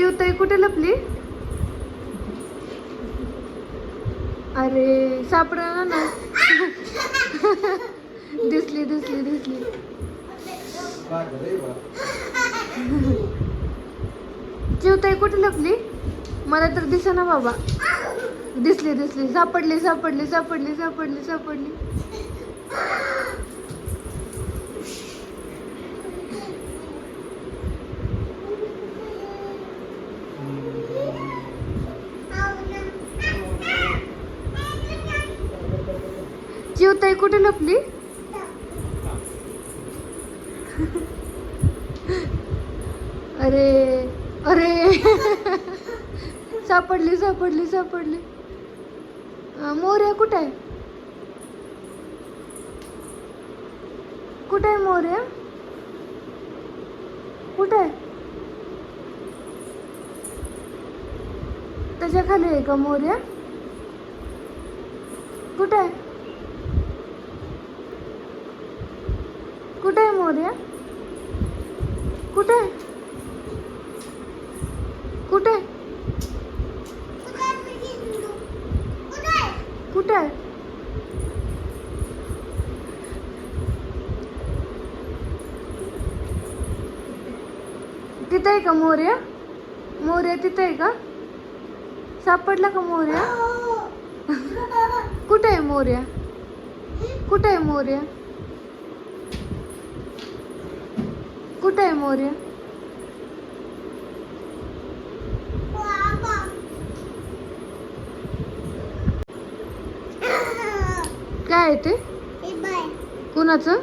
चिवताई कुठे लपली अरे सापडा ना दिसली दिसली दिसली. चिवताई कुठे लपली मला तर दिसेना बाबा. दिसली दिसली. सापडली सापडली सापडली सापडली सापडली. कुठे लपली अरे अरे. सापडली सापडली सापडली. मोर्या कुठे? आहे कुठे आहे मोर्या? कुठे? आहे त्याच्याखाली आहे का मोर्या? कुठे? आहे कुठे आहे मोर्या? कुठे? कुठे? कुठे आहे? तिथे आहे का मोर्या? मोर्या तिथे आहे का? सापडला का मोर्या? कुठे आहे मोर्या? कुठे आहे मोर्या? कुठे आहे मोर्या काय आहे ते? कुणाचं?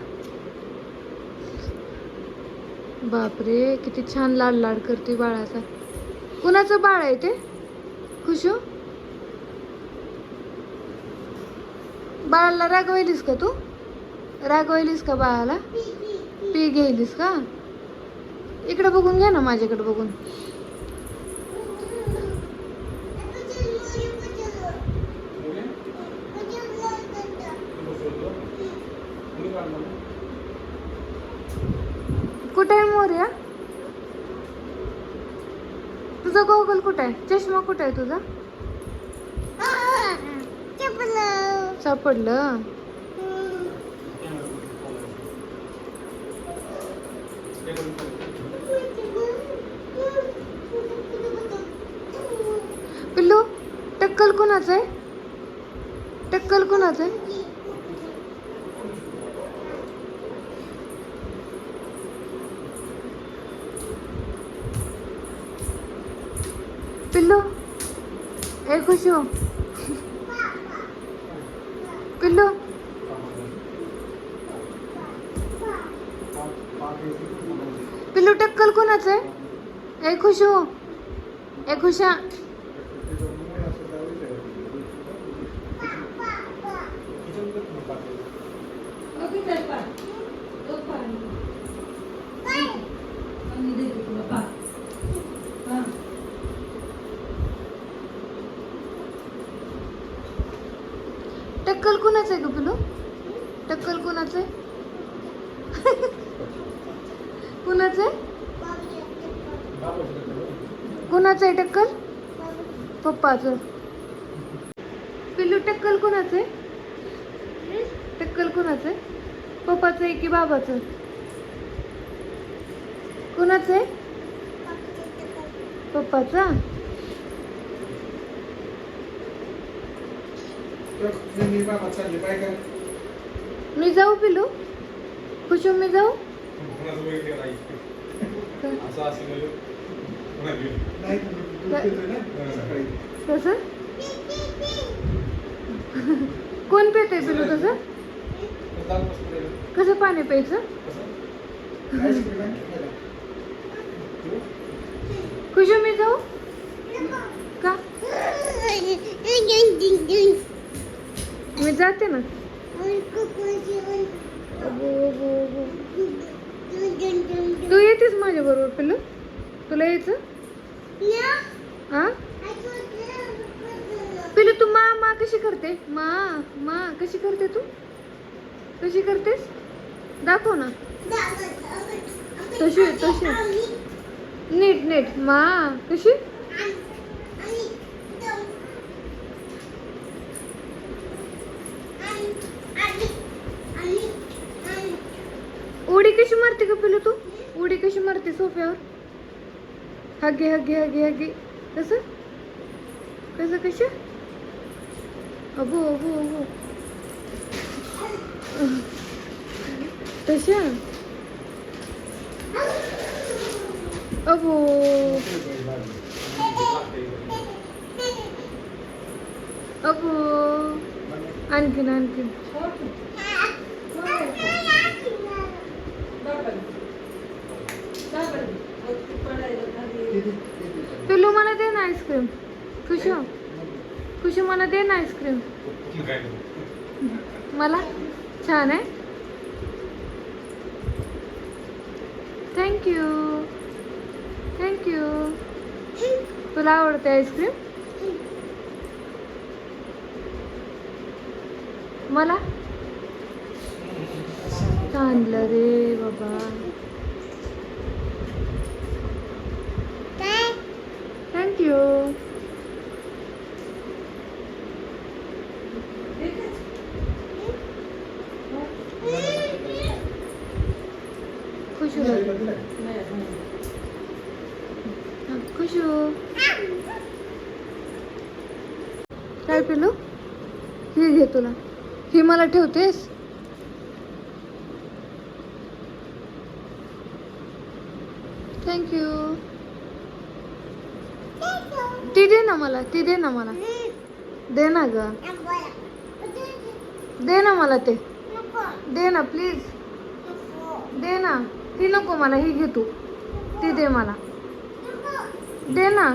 बापरे किती छान लाड लाड करते बाळाचा. कुणाचं बाळ आहे ते? खुशू? बाळाला रागवायलीस का तू? रागवायलीस का बाळाला? पी घेईलीस का? इकडे बघून घ्या ना माझ्याकडे बघून. कुठे आहे मोर्या? तुझा गोगल कुठे आहे? चष्मा कुठे आहे तुझा? सापडलं. पिल्लू टक्कल कोणाचं आहे? टक्कल कोणाचं आहे? पिल्लू ए खुशू हो. पिल्लू. पिल्लू टक्कल कोणाचं आहे? ए खुशू हो. ए खुशा. टक्कल कोणाचं आहे ग पिल्लू टक्कल कोणाचं आहे? कुणाचं आहे? कुणाचं आहे टक्कल? पप्पाचं. पिल्लू टक्कल कोणाचं आहे? टक्कल कोणाचं आहे? पप्पाचं आहे की बाबाचं? कुणाचं आहे? पप्पाचा. मी जाऊ पिलू? खुशू मी जाऊ? कसं? कोण पेते पिलू तसं? कसं पाणी प्यायचं? खुशू मी जाऊ? का? मी जाते ना? तू येतेस माझ्या बरोबर पिल्लू तुला यायचं? हा? पिलू तू मा मा कशी करते? मा मा कशी करते तू? कशी करतेस? दाखव ना. तशी तशी. नीट नीट. मा कशी उडी कशी मारते का पिलू तू उडी कशी मारते सोफ्यावर हगे हगे हगे हगे कसं कसं कसं अबो अबो अबो तशा अबो अबो आणखीन आणखीन पिलू मला दे ना आईस्क्रीम. खुशू. खुशू मला दे ना आईस्क्रीम. मला? छान आहे. थँक्यू थँक्यू तुला आवडते आईस्क्रीम? मला? आणलं रे बाबा थँक्यू खुशू हो. काय पिलू ही घे तुला. ही मला ठेवतेस? थँक्यू ती दे ना मला ती दे ना मला. दे ना ग. दे ना मला ते. दे ना प्लीज दे ना. ती नको मला ही घे तू ती दे मला दे ना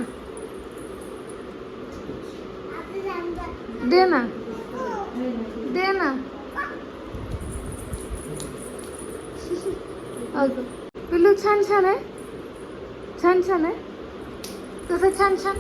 दे ना दे ना अगं पिल्लू छान छान आहे छान छान आहे कसं छान छान